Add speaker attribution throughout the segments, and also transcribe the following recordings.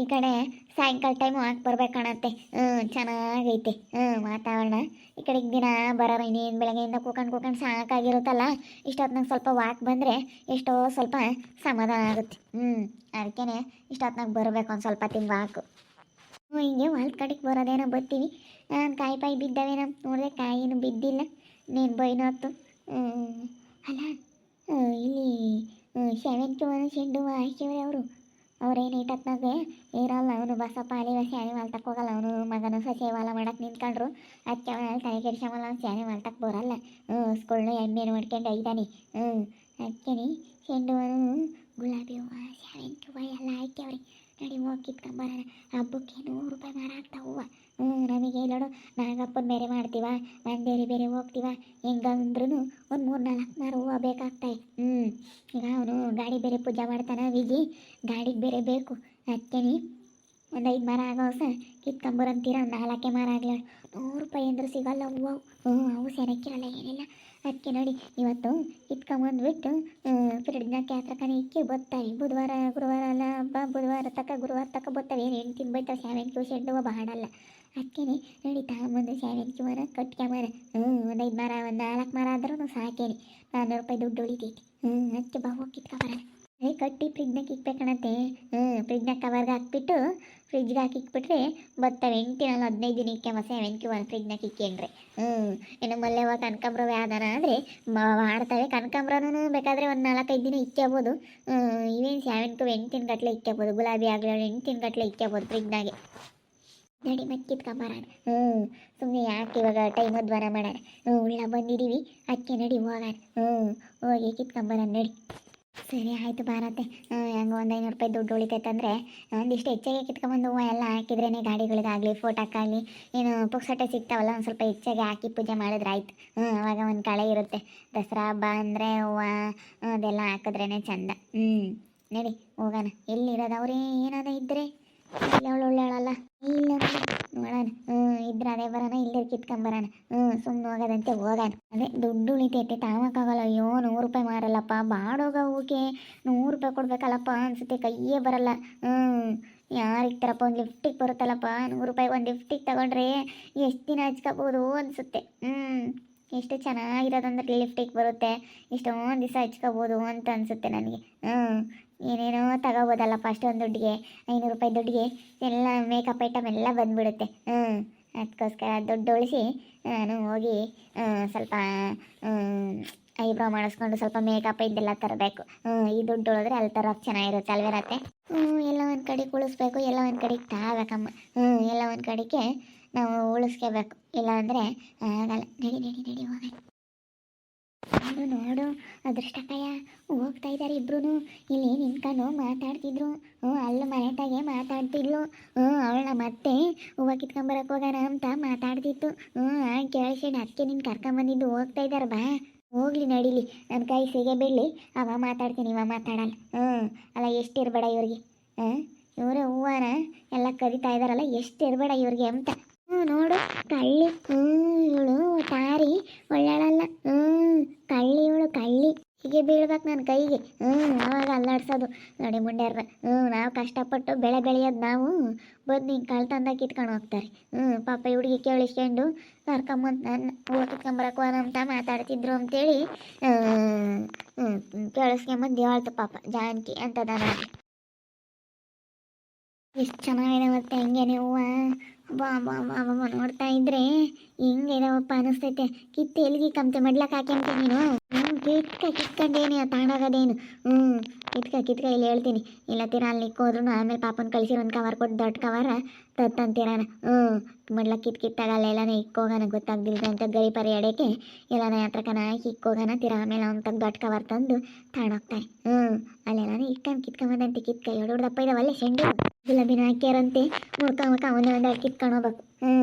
Speaker 1: ಈ ಕಡೆ ಸಾಯಂಕಾಲ ಟೈಮು ಹಾಕಿ ಬರ್ಬೇಕು ಕಾಣತ್ತೆ. ಹ್ಞೂ ಚೆನ್ನಾಗೈತೆ. ಹ್ಞೂ ವಾತಾವರಣ. ಈ ಕಡೆಗೆ ದಿನ ಬರೋರು ಇನ್ನೇನು ಬೆಳಗ್ಗೆಯಿಂದ ಕೂಕೊಂಡು ಕೂಕೊಂಡು ಸಾಕಾಗಿರುತ್ತಲ್ಲ, ಇಷ್ಟೊತ್ತಿನಾಗ ಸ್ವಲ್ಪ ವಾಕ್ ಬಂದರೆ ಎಷ್ಟೋ ಸ್ವಲ್ಪ ಸಮಾಧಾನ ಆಗುತ್ತೆ. ಹ್ಞೂ ಅದಕ್ಕೇ ಇಷ್ಟೊತ್ತಿನಾಗ ಬರಬೇಕು ಒಂದು ಸ್ವಲ್ಪ ತಿಂಗ್ ವಾಕು ಹ್ಞೂ ಹಿಂಗೆ ಹೊಲ್ದ ಕಡೆಗೆ ಬರೋದೇನೋ ಬರ್ತೀವಿ ನಾನು ಕಾಯಿ ಪಾಯಿ ಬಿದ್ದವೇನೋ ನೋಡಿದೆ, ಕಾಯಿನೂ ಬಿದ್ದಿಲ್ಲ, ನೀನು ಬೈನೋತ್ತು ಹೊತ್ತು. ಅಲ್ಲ ಇಲ್ಲಿ ಸೆವೆಂತ್ ಒನ್ ಚೆಂಡು ಹಾಕಿವ್ರೆ ಅವರು. ಅವ್ರೇನು ಇಟ್ಟತ್ನಾಗೆ ಇರಲ್ಲ, ಅವನು ಬಸಪ್ಪ ಅಲ್ಲಿ ಸ್ಯಾನೆ ಮಾಲ್ತಕ್ಕೆ ಹೋಗಲ್ಲ, ಅವನು ಮಗನ ಸಸಿ ಹೊಲ ಮಾಡಕ್ಕೆ ನಿಂತ್ಕೊಂಡ್ರು ಅದಕ್ಕೆ ಅವನಲ್ಲಿ ತಲೆ ಕೆಡಿಸಮಲ್ಲ ಅವ್ನು ಸ್ಯಾನೆ ಮಾಲ್ತಕ್ಕೆ ಬರಲ್ಲ. ಹ್ಞೂ, ಸ್ಕೂಲ್ನ ಎಣ್ಣೆನು ಮಾಡ್ಕೊಂಡು ಐದಾನೆ. ಹ್ಞೂ ಅದಕ್ಕೆ ಚೆಂಡು ಹೂವು ಗುಲಾಬಿ ಹೂವು ಸೇವಂತಿ ಹೂವು ಎಲ್ಲ ಹಾಕ್ಯವ್ರಿ. ನಡಿ ಹೋಗಿ ಕಿತ್ಕೊಂಬರೋಣ ಹಬ್ಬಕ್ಕೆ ನೂರು ರೂಪಾಯಿ ಮಾರಾಕ್ತಾವ ಹೂವು. ಹ್ಞೂ ನಮಗೆ ನೋಡು ನಾಗಪ್ಪನ ಬೇರೆ ಮಾಡ್ತೀವ? ನಾನು ಬೇರೆ ಬೇರೆ ಹೋಗ್ತೀವ? ಹೆಂಗಂದ್ರೂ ಒಂದು ಮೂರು ನಾಲ್ಕು ಮಾರು ಹೂವು ಬೇಕಾಗ್ತಾವೆ ಹ್ಞೂ ಈಗ ಅವನು ಗಾಡಿ ಬೇರೆ ಪೂಜೆ ಮಾಡ್ತಾನೆ ವಿಜಿ. ಗಾಡಿಗೆ ಬೇರೆ ಬೇಕು. ಅದಕ್ಕೆ ಒಂದು ಐದು ಮರ ಆಗೋ ಸರ್ ಕಿತ್ಕೊಂಬರಂತೀರ ನಾಲ್ಕೇ ಮರ ಆಗಲಿ. ನೂರು ರೂಪಾಯಿ ಅಂದ್ರೆ ಸಿಗಲ್ಲ ಹೂವು. ಹ್ಞೂ ಅವು ಸೆರಕ್ಕಿರಲ್ಲ ಏನಿಲ್ಲ. ಅದಕ್ಕೆ ನೋಡಿ, ಇವತ್ತು ಕಿತ್ಕೊಂಬಂದ್ಬಿಟ್ಟು ಫ್ರಿಡ್ಜ್ನಾಗ ಹತ್ರಕನೆ ಇಕ್ಕಿ ಬರ್ತಾವೆ ಬುಧವಾರ, ಗುರುವಾರ ಅಲ್ಲ, ಹಬ್ಬ, ಬುಧವಾರ ತಕ್ಕ ಗುರುವಾರ ತಕ್ಕ ಬರ್ತಾವೆ ಏನು ಹೆಣ್ಣು ತಿನ್ಬೈತಾವೆ ಸ್ಯಾವೆಂಕಿ ಸೆಂಡು ಬಾಡಲ್ಲ ಅದಕ್ಕೆ ನೋಡಿ, ತಗೊಂಬಂದು ಸ್ಯಾವೆಂಕಿ ಮರ ಕಟ್ಕೊಂಬರ ಹ್ಞೂ, ಒಂದು ಐದು ಮರ ಒಂದು ನಾಲ್ಕು ಮರ ಆದ್ರೂ ಸಾಕೇನಿ. ನಾನ್ನೂರು ರೂಪಾಯಿ ದುಡ್ಡು ಉಳಿತೈತಿ. ಹ್ಞೂ ಅದಕ್ಕೆ ಬಾ, ಹೋಗಿ ಅದೇ ಕಟ್ಟಿ ಫ್ರಿಜ್ನಾಗ ಇಕ್ಬೇಕಣತೆ. ಹ್ಞೂ ಫ್ರಿಜ್ನಾಗ ಕವರ್ಗೆ ಹಾಕ್ಬಿಟ್ಟು ಫ್ರಿಜ್ಗೆ ಹಾಕಿ ಇಕ್ಬಿಟ್ರೆ ಬರ್ತವೆ ಎಂಟಿನಲ್ಲಿ ಹದಿನೈದು ದಿನ ಮಸೆ ಸೆವೆಂಕಿ ಒಂದು ಫ್ರಿಜ್ನಾಗ ಇಕ್ಕೇನ್ರಿ ಹ್ಞೂ ಇನ್ನು ಮಲ್ಲೆವ ಕನಕಾಂಬ್ರವ ಯಾವ್ದಾನ ಅಂದರೆ ಮಾಡ್ತವೆ. ಕನಕಾಂಬ್ರನೂ ಬೇಕಾದರೆ ಒಂದು ನಾಲ್ಕೈದು ದಿನ ಇಕ್ಕೋಬೋದು ಇವೇನು ಸೆವೆಂಟು ಎಂಟಿನ ಗಟ್ಟಲೆ ಇಕ್ಕೋಬೋದು ಗುಲಾಬಿ ಆಗಲಿ ಎಂಟಿನ ಗಟ್ಟಲೆ ಇಕ್ಕೋಬೋದು ಫ್ರಿಜ್ನಾಗೆ ನಡಿ ಮತ್ತೆ ಕಿತ್ಕೊಂಬರೋಣ ಹ್ಞೂ ಸುಮ್ಮನೆ ಯಾಕೆ ಇವಾಗ ಟೈಮ್ ಬರ ಮಾಡೋಣ ಹ್ಞೂ ಉಳ್ಳ ಬಂದಿದ್ದೀವಿ ಅದಕ್ಕೆ ನಡಿ, ಹೋಗೋಣ. ಹ್ಞೂ ಹೋಗಿ ಕಿತ್ಕೊಂಬರೋಣ ನಡಿ. ಸರಿ, ಆಯಿತು ಭಾರತೆ ಹೆಂಗೆ ಒಂದು ಐನೂರು ರೂಪಾಯಿ ದುಡ್ಡು ಉಳಿತೈತಂದರೆ ಒಂದಿಷ್ಟು ಹೆಚ್ಚಾಗಿ ಕಿತ್ಕೊಂಬಂದು ಹೂವು ಎಲ್ಲ ಹಾಕಿದ್ರೇ ಗಾಡಿಗಳಿಗಾಗಲಿ, ಫೋಟೋಕ್ಕಾಗಲಿ, ಏನು ಪುಕ್ಸಟ್ಟೆ ಸಿಗ್ತಾವಲ್ಲ, ಒಂದು ಸ್ವಲ್ಪ ಹೆಚ್ಚಾಗಿ ಹಾಕಿ ಪೂಜೆ ಮಾಡಿದ್ರೆ ಆಯ್ತು. ಹ್ಞೂ ಅವಾಗ ಒಂದು ಕಳೆ ಇರುತ್ತೆ. ದಸರಾ ಹಬ್ಬ ಅಂದರೆ ಹೂವು, ಅದೆಲ್ಲ ಹಾಕಿದ್ರೇ ಚಂದ. ಹ್ಞೂ ನಡಿ, ಹೋಗೋಣ. ಎಲ್ಲಿರೋದು ಅವ್ರೇ? ಏನಾದ ಇದ್ದರೆ ಅವಳು ಒಳ್ಳೆಯವಳಲ್ಲ. ಇಲ್ಲ ನೋಡೋಣ ಹ್ಞೂ ಇದ್ರೆ ಅದೇ ಬರೋಣ ಇಲ್ಲೇ ಕಿತ್ಕೊಂಬರೋಣ. ಹ್ಞೂ ಸುಮ್ಮನೆ ಹೋಗೋದಂತೆ ಹೋಗೋಣ. ಅದೇ ದುಡ್ಡು ಉಳಿತೈತೆ, ತಾಮಕ್ಕಾಗಲ್ಲ. ಅಯ್ಯೋ, ನೂರು ರೂಪಾಯಿ ಮಾರಲ್ಲಪ್ಪ. ಬಾಡೋಗ ಹೂಗೆ ನೂರು ರೂಪಾಯಿ ಕೊಡ್ಬೇಕಲ್ಲಪ್ಪ ಅನ್ಸುತ್ತೆ, ಕೈಯೇ ಬರಲ್ಲ. ಹ್ಞೂ, ಯಾರಿಗೆ ಒಂದು ಲಿಫ್ಟಿಗೆ ಬರುತ್ತಲ್ಲಪ್ಪ. ನೂರು ರೂಪಾಯಿ ಒಂದು ಲಿಫ್ಟಿಗೆ ತಗೊಂಡ್ರೆ ಎಷ್ಟು ದಿನ ಹಚ್ಕೋಬೋದು ಅನಿಸುತ್ತೆ. ಹ್ಞೂ, ಎಷ್ಟು ಚೆನ್ನಾಗಿರೋದಂದ್ರೆ ಲಿಫ್ಟಿಗೆ ಬರುತ್ತೆ. ಇಷ್ಟೊಂದು ದಿವಸ ಹಚ್ಕೋಬೋದು ಅಂತ ಅನಿಸುತ್ತೆ ನನಗೆ. ಹ್ಞೂ, ಏನೇನೋ ತಗೋಬೋದಲ್ಲಪ್ಪ ಅಷ್ಟೊಂದು ದುಡ್ಡಿಗೆ. ಐನೂರು ರೂಪಾಯಿ ದುಡ್ಡಿಗೆ ಎಲ್ಲ ಮೇಕಪ್ ಐಟಮ್ ಎಲ್ಲ ಬಂದ್ಬಿಡುತ್ತೆ. ಹ್ಞೂ. ಅದಕ್ಕೋಸ್ಕರ ದುಡ್ಡು ಉಳಿಸಿ ನಾನು ಹೋಗಿ ಸ್ವಲ್ಪ ಐಬ್ರೋ ಮಾಡಿಸ್ಕೊಂಡು ಸ್ವಲ್ಪ ಮೇಕಪ್ ಇದೆಲ್ಲ ತರಬೇಕು. ಈ ದುಡ್ಡು ಉಳಿದ್ರೆ ಅಲ್ಲಿ ತರೋಕೆ ಚೆನ್ನಾಗಿರುತ್ತೆ ಅಲ್ವಿರತ್ತೆ ಹ್ಞೂ ಎಲ್ಲ ಒಂದು ಕಡೆ ಉಳಿಸ್ಬೇಕು ಎಲ್ಲ ಒಂದು ಕಡೆಗೆ ತಾಬೇಕಮ್ಮ ಹ್ಞೂ ಎಲ್ಲ ಒಂದು ಕಡೆಗೆ ನಾವು ಉಳಿಸ್ಕೋಬೇಕು. ಇಲ್ಲ ಅಂದರೆ ಆಗಲ್ಲ. ನಡಿ ನಡಿ ನಡಿ, ಹೋಗೋಣ. ನೋಡು ನೋಡು, ಅದೃಷ್ಟಕ್ಕಯ್ಯ. ಹೋಗ್ತಾ ಇದ್ದಾರೆ ಇಬ್ರು ಇಲ್ಲಿ ನಿಂತ್ಕೊಂಡು ಮಾತಾಡ್ತಿದ್ರು. ಹ್ಞೂ, ಅಲ್ಲಿ ಮನೆತಾಗೆ ಮಾತಾಡ್ತಿದ್ಲು. ಹ್ಞೂ ಅವಳ ಮತ್ತೆ ಹೂವು ಕಿತ್ಕೊಂಬರಕ್ಕೆ ಹೋಗೋಣ ಅಂತ ಮಾತಾಡ್ತಿತ್ತು. ಹ್ಞೂ ಕೇಳಿಸಿಡ್ ಅದಕ್ಕೆ ನಿನ್ನ ಕರ್ಕೊಂಬಂದಿದ್ದು ಹೋಗ್ತಾ ಇದ್ದಾರೆ ಬಾ. ಹೋಗ್ಲಿ ನಡೀಲಿ. ನನ್ನ ಕೈ ಸಿಗೆ ಬೀಳಲಿ ಅವ ಮಾತಾಡ್ತೀನಿ, ಇವ ಮಾತಾಡಲ್ಲ. ಹ್ಞೂ, ಅಲ್ಲ, ಎಷ್ಟು ಇರಬೇಡ ಇವ್ರಿಗೆ. ಹಾಂ ಇವರೇ ಹೂವನ ಎಲ್ಲ ಕರಿತಾ ಇದ್ದಾರಲ್ಲ ಎಷ್ಟು ಇರಬೇಡ ಇವ್ರಿಗೆ ಅಂತ. ಹ್ಞೂ ನೋಡು, ಕಳ್ಳಿ. ಹ್ಞೂ ಇವಳು ತಾರಿ ಒಳ್ಳಾಳಲ್ಲ ಹ್ಞೂ, ಕಳ್ಳಿ ಇವಳು ಕಳ್ಳಿ. ಹೀಗೆ ಬೀಳ್ಬೇಕು ನನ್ನ ಕೈಗೆ. ಹ್ಞೂ ಯಾವಾಗ ಅಲ್ಲಾಡ್ಸೋದು. ನೋಡಿ ಮುಂಡ್ಯಾರ ಹ್ಞೂ, ನಾವು ಕಷ್ಟಪಟ್ಟು ಬೆಳೆ ಬೆಳೆಯೋದು ನಾವು. ಬಂದು ಹಿಂಗೆ ಕಾಳು ತಂದಾಗ ಕಿತ್ಕೊಂಡು ಹೋಗ್ತಾರೆ. ಹ್ಞೂ, ಪಾಪ ಹುಡುಗಿ ಕೇಳಿಸ್ಕೊಂಡು ಕರ್ಕೊಂಬಂದು ನನ್ನ ಹೋಗೋಣ ಅಂತ ಮಾತಾಡ್ತಿದ್ರು ಅಂತೇಳಿ, ಹ್ಞೂ ಕೇಳಿಸ್ಕೊಂಬಂದು ಹೇಳ್ತು ಪಾಪ. ಜಾನಕಿ ಅಂತದ ನಾನು ಎಷ್ಟು ಚೆನ್ನಾಗಿದೆ ಮತ್ತೆ ಹೆಂಗೆ ನೀವು ಬಾ ಬಾ ಬಾ ಬಾ ನೋಡ್ತಾ ಇದ್ರೆ ಹೆಂಗಿದಾವಪ್ಪ ಅನಿಸ್ತೈತೆ. ಕಿತ್ತು ಎಲ್ಗಿ ಕಂತೆ ಮಡ್ಲಕ್ಕೆ ಹಾಕ್ಯಂತೆ ನೀನು. ಹ್ಞೂ ಕಿತ್ಕ ಕಿತ್ಕೊಂಡೇನಿ ತಾಣಾಗೋದೇನು. ಹ್ಞೂ ಕಿತ್ಕ ಕಿತ್ಕ ಇಲ್ಲಿ ಹೇಳ್ತೀನಿ. ಇಲ್ಲ ತೀರ ಅಲ್ಲಿ ನಿಕ್ಕೋದ್ರು ಆಮೇಲೆ ಪಾಪನ ಕಳಿಸಿರೋ ಒಂದು ಕವರ್ ಕೊಟ್ಟು ದೊಡ್ಡ ಕವರ ತತ್ತಂತೀರಾನ ಹ್ಞೂ ಮಡ್ಲಕ್ಕೆ ಕಿತ್ ಕಿತ್ತಾಗ ಅಲ್ಲೆಲ್ಲಾನ ಇಕ್ಕೋಗನ ಗೊತ್ತಾಗ್ದಿಲ್ಲ ಅಂತ ಗರಿ ಪರಿ ಎಡೆಗೆ ಎಲ್ಲನ ಹಾಕಿ ಇಕ್ಕೋಗೋಣ ತೀರ ಆಮೇಲೆ ಅವ್ನು ದೊಡ್ಡ ಕವರ್ ತಂದು ತಗೊಂಡೋಗ್ತಾರೆ ಹ್ಞೂ ಅಲ್ಲೆಲ್ಲನೇ ಇಟ್ಕೊಂಡು ಕಿತ್ಕೊಂಬಂದಂತೆ ಕಿತ್ಕ. ಎರಡು ದಪ್ಪ ಇದಾವಲ್ಲೇ ಸೆಂಡು ಗುಲಾಬಿನ ಹಾಕ್ಯಾರಂತೆ. ಮುಡ್ಕೊಂಬಕ್ಕ ಅವನೇ ಒಂದು ಕಿತ್ಕೊಂಡು ಹೋಗ್ಬೇಕು ಹ್ಞೂ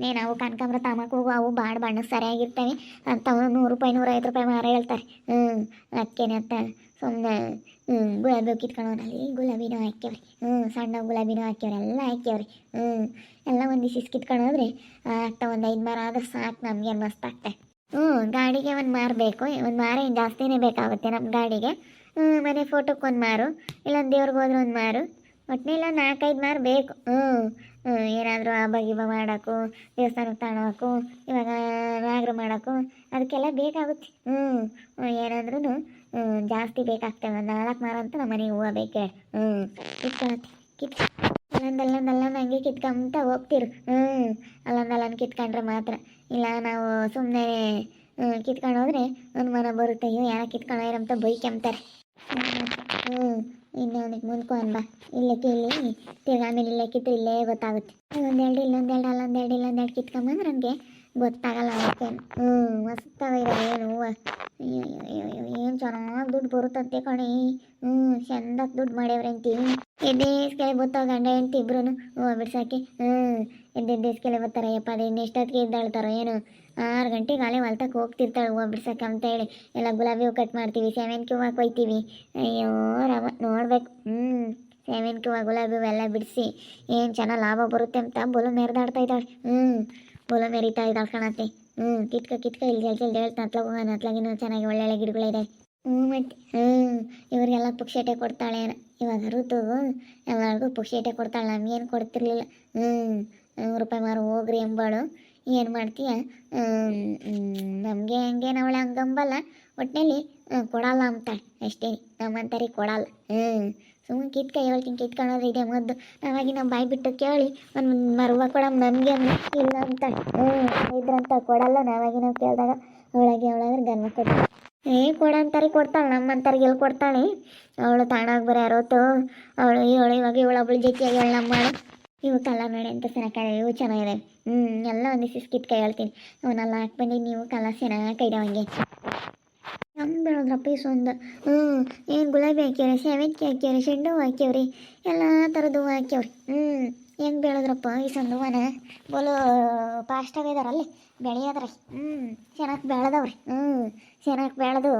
Speaker 1: ನೀನು ಅವು ಕನಕಾಂಬ್ರ ತಾಮಕ್ಕೆ ಹೋಗು, ಅವು ಬಾಡ್ ಬಣ್ಣ ಸರಿಯಾಗಿರ್ತವೆ. ಅಂತವು ನೂರು ರೂಪಾಯಿ, ನೂರೈವತ್ತು ರೂಪಾಯಿ ಮಾರ ಹೇಳ್ತಾರೆ. ಹ್ಞೂ ಅದಕ್ಕೇನೆ ಅಂತ ಸುಮ್ಮನೆ ಗುಲಾಬಿ ಕಿತ್ಕೊಂಡು ಹೋಗಲಿ ಗುಲಾಬಿನೂ ಹಾಕ್ಯವ್ರಿ. ಹ್ಞೂ ಸಣ್ಣ ಗುಲಾಬಿನೂ ಹಾಕ್ಯವ್ರಿ, ಎಲ್ಲ ಹಾಕ್ಯವ್ರಿ. ಹ್ಞೂ ಎಲ್ಲ ಒಂದು ಇಸ್ ಕಿತ್ಕೊಂಡು ಹೋದ್ರೆ ಆಗ್ತಾ ಒಂದು ಐದು ಮಾರ ಆದ್ರೆ ಸಾಕು ನಮಗೆ ಮಸ್ತ್ ಆಗ್ತೆ ಹ್ಞೂ ಗಾಡಿಗೆ ಒಂದು ಮಾರಬೇಕು ಒಂದು ಮಾರ ಏನು ಜಾಸ್ತಿನೇ ಬೇಕಾಗುತ್ತೆ ನಮ್ಮ ಗಾಡಿಗೆ. ಹ್ಞೂ ಮನೆ ಫೋಟೋಕ್ಕೆ ಒಂದು ಮಾರು, ಇಲ್ಲೊಂದು ದೇವ್ರಿಗೆ ಹೋದ್ರೆ ಒಂದು ಮಾರು. ಒಟ್ಟಿನಿಲ್ಲ ನಾಲ್ಕೈದು ಮಾರು ಬೇಕು. ಹ್ಞೂ ಏನಾದರೂ ಹಬ್ಬ ಗಿಬ್ಬ ಮಾಡೋಕ್ಕೂ ದೇವಸ್ಥಾನಕ್ಕೆ ತಗೊಳಕ್ಕೂ ಇವಾಗ ನಾಗರು ಮಾಡೋಕ್ಕೂ, ಅದಕ್ಕೆಲ್ಲ ಬೇಕಾಗುತ್ತೆ. ಹ್ಞೂ ಏನಾದ್ರೂ ಜಾಸ್ತಿ ಬೇಕಾಗ್ತವೆ. ಒಂದು ನಾಲ್ಕು ಮಾರ ಅಂತ ನಮ್ಮ ಮನೆಗೆ ಹೂವು ಬೇಕೇ? ಹ್ಞೂ ಕಿತ್ಕೊಳತ್ತೆ. ಕಿತ್ ಅಲ್ಲೊಂದಲ್ಲೊಂದಲ್ಲ ಹಂಗೆ ಕಿತ್ಕೊಂತ ಹೋಗ್ತಿರು. ಹ್ಞೂ ಅಲ್ಲೊಂದಲ್ಲೊಂದು ಕಿತ್ಕೊಂಡ್ರೆ ಮಾತ್ರ. ಇಲ್ಲ ನಾವು ಸುಮ್ಮನೆ ಕಿತ್ಕೊಂಡು ಹೋದ್ರೆ ಅನುಮಾನ ಬರುತ್ತೆ. ಅಯ್ಯೋ, ಯಾರ ಕಿತ್ಕೊಳ್ಳೋ ಅಂತ ಬೈಕೆಂಬ್ತಾರೆ ಹ್ಞೂ ಹ್ಮ್. ಅದಕ್ಕೆ ಮುಂದ್ಕೊ ಅನ್ಬಾ. ಇಲ್ಲಕ್ಕೆ ಇಲ್ಲಿ ತಿರ್ಗಾಮೇಲೆ ಇಲ್ಲೇ ಕಿತ್ತು ಇಲ್ಲೇ ಗೊತ್ತಾಗುತ್ತೆ. ಒಂದೆರಡು, ಇಲ್ಲೊಂದೆರಡು, ಅಲ್ಲೊಂದೆರಡು, ಇಲ್ಲೊಂದೆರಡು ಕಿತ್ಕೊಂಬಂದ್ರೆ ನನಗೆ ಗೊತ್ತಾಗಲ್ಲ ಅದಕ್ಕೆ. ಹ್ಞೂ ಮಸ್ತಾಗ ಇದಾವೆ ಏನು ಹೂವು ಅಯ್ಯೋ ಅಯ್ಯೋ ಏನು ಚೆನ್ನಾಗಿ ದುಡ್ಡು ಬರುತ್ತಂತೆ ಕಣಿ. ಹ್ಞೂ ಚೆಂದಕ್ಕೆ ದುಡ್ಡು ಮಾಡ್ಯವ್ರಂತಿ ಎದ್ದೇಸ್ಕೆಲೆ ಬರ್ತಾವ ಗಂಡ ಹೆಂಡ್ತಿ ಇಬ್ರು ಹೂವು ಬಿಡ್ಸಾಕಿ ಹ್ಞೂ ಎದ್ದೆದ್ದೇಸ್ಕೆಲೆ ಬರ್ತಾರೆ ಯಪ್ಪ, ಅದು ಇನ್ನು ಎಷ್ಟೊತ್ತಿಗೆ ಎದ್ದಾಳ್ತಾರೋ ಏನು. ಆರು ಗಂಟೆಗೆ ಅಲ್ಲೇ ಹೊಲ್ತಕ್ಕೆ ಹೋಗ್ತಿರ್ತಾಳೆ. ಹೂವು ಬಿಡ್ಸಕ್ಕೆ ಅಂತ ಹೇಳಿ. ಎಲ್ಲ ಗುಲಾಬಿ ಹೂವು ಕಟ್ ಮಾಡ್ತೀವಿ ಸೇವಂತಿಗೆ ಹೂವು ಕೊಯ್ತೀವಿ ಅಯ್ಯೋ, ರವ, ನೋಡ್ಬೇಕು. ಹ್ಞೂ ಸೇವಂತಿಗೆ ಹೂವು ಗುಲಾಬಿ ಹೂವು ಎಲ್ಲ ಬಿಡಿಸಿ. ಏನು ಚೆನ್ನಾಗಿ ಲಾಭ ಬರುತ್ತೆ ಅಂತ ಬಲು ಮೆರೆದಾಡ್ತಾ ಇದ್ದಾಳೆ. ಹ್ಞೂ ಬೊಲು ಮೆರಿತಾ ಇದ್ದಾಳೆ ಕಾಣತ್ತೆ ಹ್ಞೂ, ಕಿತ್ಕ ಕಿತ್ಕ, ಇಲ್ಲಿ ಜಲ್ ಜಲ್ ಹೇಳ್ತಾ ಹತ್ಲಾಗ ಹೋಗೋಣ ನತ್ಲಾಗಿನ ಚೆನ್ನಾಗಿ ಒಳ್ಳೊಳ್ಳೆ ಗಿಡಗಳಿದೆ ಹ್ಞೂ, ಮತ್ತೆ, ಹ್ಞೂ, ಇವ್ರಿಗೆಲ್ಲ ಪುಕ್ಷೇಟೆ ಕೊಡ್ತಾಳೆ. ಇವಾಗ ಋತು, ಎಲ್ಲರಿಗೂ ಪುಕ್ಷೇಟೆ ಕೊಡ್ತಾಳೆ. ನಮಗೇನು ಕೊಡ್ತಿರ್ಲಿಲ್ಲ. ಹ್ಞೂ ನೂರು ರೂಪಾಯಿ ಮಾರು ಹೋಗ್ರಿ ಎಂಬಾಳು ಏನು ಮಾಡ್ತೀಯ? ನಮಗೆ ಹಂಗೇನು ಅವಳೆ ಹಂಗಂಬಲ್ಲ ಒಟ್ಟಿನಲ್ಲಿ ಕೊಡಲ್ಲ ಅಂತ ಅಷ್ಟೇ. ನಮ್ಮಂತರಿಗೆ ಕೊಡಲ್ಲ. ಹ್ಞೂ ಸುಮ್ಮನೆ ಕೈ ಹೇಳ್ತೀನಿ ಕಿತ್ಕೊಳ್ಳೋದು ಇದೆ ಮೊದ್ದು ನಾವಾಗಿ ನಮ್ಮ ಬಾಯಿ ಬಿಟ್ಟು ಕೇಳಿ, ಒಂದು ಮರುವ ಕೊಡ ನಮಗೆ ಇಲ್ಲ ಅಂತ ಹ್ಞೂ ಇದ್ರಂತ ಕೊಡಲ್ಲ. ನಾವಾಗಿ ನಾವು ಕೇಳಿದಾಗ ಅವಳಾಗಿ ಅವಳಾದ್ರೆ ಗನ್ಮ ಕೊಡ್ತಾಳೆ ಏ ಕೊಡಂತಾರಿಗೆ ಕೊಡ್ತಾಳೆ. ನಮ್ಮಂತಾರಿಗೆ ಎಲ್ಲಿ ಕೊಡ್ತಾಳೆ? ಅವಳು ತಾಣಾಗಿ ಬರೋ ಯಾರೋತು ಅವಳು ಇವಳು ಇವಾಗ ಇವಳೊಬ್ಳು ಜೊತೆಯಾಗಿ ಅವಳು ನಮ್ಮ ಇವಕ್ಕೆಲ್ಲ ನೋಡಿ ಅಂತ ಚೆನ್ನಾಗಿ ಇವು ಚೆನ್ನಾಗಿದೆ ಹ್ಞೂ ಎಲ್ಲ ಒಂದಿಷ್ಟು ಕೈ ಹೇಳ್ತೀನಿ. ಅವನ್ನೆಲ್ಲ ಹಾಕ್ಬಂದು ನೀವು ಕಲ ಚೆನ್ನಾಗಿ ಹಂಗೆ ನಮ್ಮ ಬೆಳೆದ್ರಪ್ಪ ಈ ಒಂದು ಹ್ಞೂ ಏನು ಗುಲಾಬಿ ಹಾಕ್ಯವ್ರಿ ಸೇವಂತಿಗೆ ಹಾಕ್ಯವ್ರಿ ಚೆಂಡು ಹೂವು ಹಾಕ್ಯವ್ರಿ, ಎಲ್ಲ ಥರದ್ದು ಹೂವು ಹಾಕ್ಯವ್ರಿ. ಹ್ಞೂ ಹೆಂಗೆ ಬೆಳೆದ್ರಪ್ಪ ಈ ಸಂದು ಹೂವನ ಬೋಲು ಇದಾರಲ್ಲಿ, ಬೆಳೆಯೋದ್ರಿ. ಹ್ಞೂ ಚೆನ್ನಾಗಿ ಬೆಳೆದವ್ರಿ. ಹ್ಞೂ ಚೆನ್ನಾಗಿ ಬೆಳೆದು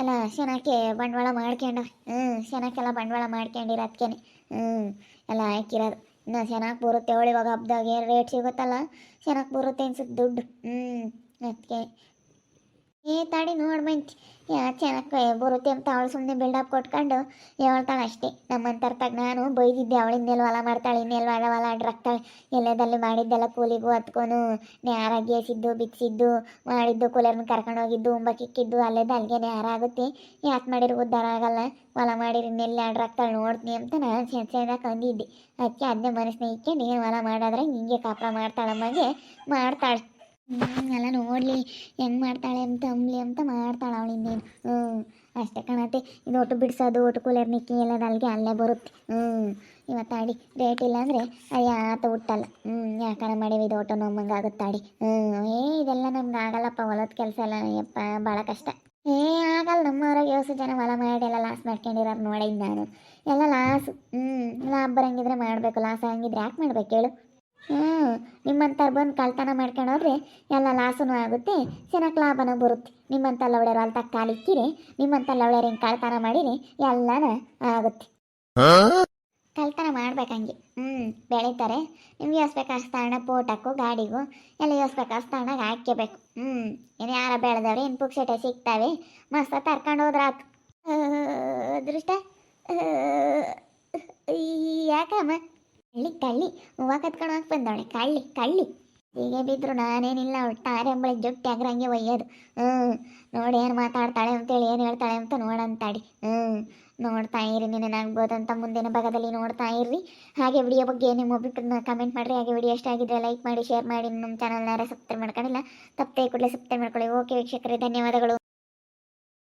Speaker 1: ಎಲ್ಲ ಚೆನ್ನಾಗಿ ಬಂಡವಾಳ ಮಾಡ್ಕೊಂಡವ್ರಿ ಹ್ಞೂ ಚೆನ್ನಾಗೆಲ್ಲ ಬಂಡವಾಳ ಮಾಡ್ಕೊಂಡಿರ ಅದಕ್ಕೇನೆ ಹ್ಞೂ ಎಲ್ಲ ಹಾಕಿರೋದು. ಇನ್ನು ಚೆನ್ನಾಗಿ ಬರುತ್ತೆ ಅವಳು ಇವಾಗ ಹಬ್ದಾಗ ಏನು ರೇಟ್ ಸಿಗುತ್ತಲ್ಲ ಚೆನ್ನಾಗಿ ಬರುತ್ತೆ ಅನ್ಸುತ್ತೆ ದುಡ್ಡು. ಹ್ಞೂ ಅದಕ್ಕೆ ಏ ತಾಡಿ ನೋಡಿ ಮಂಚಿ ಯಾ ಚೆನ್ನಾಗಿ ಬರುತ್ತೆ ಅಂತ ಅವಳು ಸುಮ್ಮನೆ ಬಿಲ್ಡಪ್ ಕೊಟ್ಕೊಂಡು ಹೇಳ್ತಾಳೆ ಅಷ್ಟೇ. ನಮ್ಮಂತರ್ತಾಗ ತಗ ನಾನು ಬೈದಿದ್ದೆ ಅವಳಿಂದೆಲ್ಲ ಹೊಲ ಮಾಡ್ತಾಳೆ, ಇನ್ನೆಲ್ಲ ಹೊಲ ಅಡ್ರಾಕ್ತಾಳೆ ಎಲ್ಲದಲ್ಲಿ ಮಾಡಿದ್ದೆಲ್ಲ ಕೂಲಿಗೂ ಹತ್ಕೊಂಡು ನ್ಯಾರ ಗೇಸಿದ್ದು ಬಿಚ್ಚಿದ್ದು ಮಾಡಿದ್ದು, ಕೂಲರ್ನ ಕರ್ಕೊಂಡು ಹೋಗಿದ್ದು ಉಂಬ ಕಿಕ್ಕಿದ್ದು ಅಲ್ಲೇದ ಅಲ್ಲಿಗೆ ನ್ಯಾರ ಆಗುತ್ತೆ. ಯಾಕೆ ಮಾಡಿರೋ ಉದ್ದಾರ ಆಗಲ್ಲ. ಹೊಲ ಮಾಡಿರಿ ಇನ್ನೆಲ್ಲ ಅಡ್ರಾಕ್ತಾಳೆ ನೋಡ್ತೀನಿ ಅಂತ ನಾನು ಚೆಂದಾಗಿ ಅಂದಿದ್ದೆ ಅದಕ್ಕೆ ಅದನ್ನೇ ಮನಸ್ಸಿನ ಇಕ್ಕೆ ನೀನು ಹೊಲ ಮಾಡಾದ್ರೆ ಹಿಂಗೆ ಕಾಪುರ ಮಾಡ್ತಾಳಮ್ಮಗೆ ಮಾಡ್ತಾಳೆ. ಎಲ್ಲ ನೋಡಲಿ ಹೆಂಗೆ ಮಾಡ್ತಾಳೆ ಅಂತ, ಅಂಬ್ಲಿ ಅಂತ ಮಾಡ್ತಾಳೆ ಅವಳಿಂದೇನು ಹ್ಞೂ ಅಷ್ಟೇ ಕಾಣತ್ತೆ. ಇದು ಒಟ್ಟು ಬಿಡಿಸೋದು, ಒಟ್ಟು ಕೂಲರ್ ನಿಕ್ಕಿ ಎಲ್ಲ ಅಲ್ಲಿಗೆ ಅಲ್ಲೇ ಬರುತ್ತೆ. ಹ್ಞೂ ಇವತ್ತು ಅಡಿ ರೇಟ್ ಇಲ್ಲ ಅಂದರೆ ಅದು ಯಾತ ಹುಟ್ಟಲ್ಲ. ಹ್ಞೂ ಯಾಕಾರ ಮಾಡೀವಿ ಇದು ಒಟ್ಟು ನಮ್ಮಂಗೆ ಆಗುತ್ತಾಡಿ ಹ್ಞೂ ಏ, ಇದೆಲ್ಲ ನಮ್ಗೆ ಆಗಲ್ಲಪ್ಪ, ಹೊಲದ ಕೆಲಸ ಎಲ್ಲ, ಯಪ್ಪ, ಭಾಳ ಕಷ್ಟ. ಏ, ಆಗಲ್ಲ ನಮ್ಮವ್ರಾಗ ಯೋಸು ಜನ ಹೊಲ ಮಾಡಿ ಎಲ್ಲ ಲಾಸ್ ಮಾಡ್ಕೊಂಡಿರೋರು ನೋಡಿದ್ದು ನಾನು. ಎಲ್ಲ ಲಾಸ್ ಹ್ಞೂ ಲಾಭ ಬರಂಗಿದ್ರೆ ಮಾಡಬೇಕು ಲಾಸ್ ಹಂಗಿದ್ರೆ ಯಾಕೆ ಮಾಡ್ಬೇಕು ಹೇಳು? ಹ್ಞೂ ನಿಮ್ಮಂಥವ್ರು ಬಂದು ಕಳ್ತನ ಮಾಡ್ಕೊಂಡು ಹೋದ್ರೆ ಎಲ್ಲ ಲಾಸನೂ ಆಗುತ್ತೆ ಚೆನ್ನಾಗಿ ಲಾಭನೂ ಬರುತ್ತೆ ನಿಮ್ಮಂಥ ಲವಳ್ಯರು ಅಲ್ಲಿ ತಕ್ಕ ಕಾಲಿಕ್ಕಿರಿ ನಿಮ್ಮಂಥ ಲವಳ್ಯರು ಹಿಂಗೆ ಕಳ್ತನ ಮಾಡಿರಿ ಎಲ್ಲನೂ ಆಗುತ್ತೆ ಕಳ್ತನ ಮಾಡ್ಬೇಕಂಗೆ ಹ್ಞೂ ಬೆಳೀತಾರೆ ನಿಮ್ಗೆ ಯೋಸ್ಬೇಕು ಸ್ಥಾನ ಪೋಟಕ್ಕೂ ಗಾಡಿಗೂ ಎಲ್ಲ ಯೋಸ್ಬೇಕು ಸ್ಥಾನಾಗ ಹಾಕ್ಕೋಬೇಕು ಹ್ಞೂ ಏನು ಯಾರ ಬೆಳೆದವ್ರೆ ಏನು ಪುಕ್ಷಟೆ ಸಿಗ್ತಾವೆ ಮಸ್ತ ತರ್ಕೊಂಡು ಹೋದ್ರೆ ಅದೃಷ್ಟ ಯಾಕಮ್ಮ ಕಳ್ಳಿ ಕಳ್ಳಿ. ಹೂವ ಕತ್ಕೊಂಡು ಹೋಗಿ ಬಂದವಳೆ. ಕಳ್ಳಿ ಕಳ್ಳಿ. ಹೀಗೆ ಬಿದ್ರು ನಾನೇನಿಲ್ಲ. ಅವಳು ಬಳಿ ಜುಟ್ಟಿ ಹಂಗೆ ಒಯ್ಯೋದು. ಹ್ಞೂ ನೋಡಿ ಏನು ಮಾತಾಡ್ತಾಳೆ ಅಂತೇಳಿ ಏನು ಹೇಳ್ತಾಳೆ ಅಂತ ನೋಡಂತಾಡಿ ಹ್ಞೂ ನೋಡ್ತಾ ಇರಿ ನೆನನಾಗ್ಬೋದು ಅಂತ ಮುಂದಿನ ಭಾಗದಲ್ಲಿ ನೋಡ್ತಾ ಇರ್ರಿ. ಹಾಗೆ ವಿಡಿಯೋ ಬಗ್ಗೆ ನಿಮ್ಮ ಒಬ್ಬರನ್ನ ಕಮೆಂಟ್ ಮಾಡಿರಿ. ಹಾಗೆ ವಿಡಿಯೋ ಇಷ್ಟ ಆಗಿದ್ರೆ ಲೈಕ್ ಮಾಡಿ ಶೇರ್ ಮಾಡಿ. ನಮ್ಮ ಚಾನಲ್ನಾರ ಸಬ್ಸ್ಕ್ರೈಬ್ ಮಾಡ್ಕೊಂಡಿಲ್ಲ. ತಪ್ಪೇ ಕೂಡಲೇ ಸಬ್ಸ್ಕ್ರೈಬ್ ಮಾಡ್ಕೊಳ್ಳಿ. ಓಕೆ ವೀಕ್ಷಕರೇ, ಧನ್ಯವಾದಗಳು.